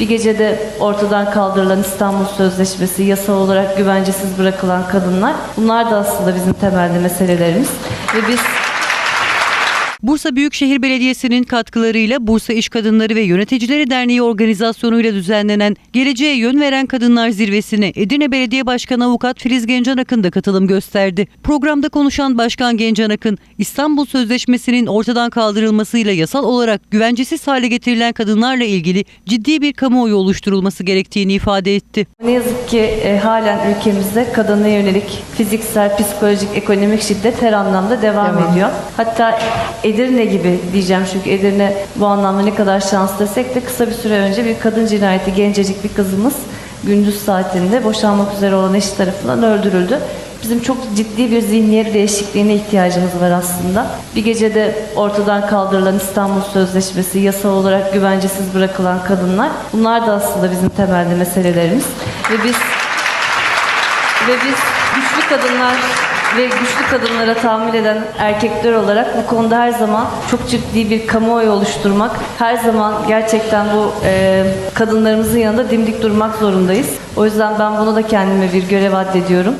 Bir gecede ortadan kaldırılan İstanbul Sözleşmesi, yasal olarak güvencesiz bırakılan kadınlar. Bunlar da aslında bizim temelde meselelerimiz. Ve biz Bursa Büyükşehir Belediyesi'nin katkılarıyla Bursa İş Kadınları ve Yöneticileri Derneği organizasyonuyla düzenlenen Geleceğe Yön Veren Kadınlar Zirvesi'ne Edirne Belediye Başkanı Avukat Filiz Gencan Akın da katılım gösterdi. Programda konuşan Başkan Gencan Akın, İstanbul Sözleşmesi'nin ortadan kaldırılmasıyla yasal olarak güvencesiz hale getirilen kadınlarla ilgili ciddi bir kamuoyu oluşturulması gerektiğini ifade etti. ne yazık ki e, halen ülkemizde kadına yönelik fiziksel, psikolojik, ekonomik şiddet her anlamda devam, ediyor. Hatta Edirne gibi diyeceğim çünkü Edirne bu anlamda ne kadar şanslı desek de kısa bir süre önce bir kadın cinayeti gencecik bir kızımız gündüz saatinde boşanmak üzere olan eşi tarafından öldürüldü. Bizim çok ciddi bir zihniyet değişikliğine ihtiyacımız var aslında. Bir gecede ortadan kaldırılan İstanbul Sözleşmesi, yasal olarak güvencesiz bırakılan kadınlar. Bunlar da aslında bizim temelde meselelerimiz. Ve biz ve biz güçlü kadınlar ve güçlü kadınlara tahammül eden erkekler olarak bu konuda her zaman çok ciddi bir kamuoyu oluşturmak, her zaman gerçekten bu e, kadınlarımızın yanında dimdik durmak zorundayız. O yüzden ben bunu da kendime bir görev addediyorum.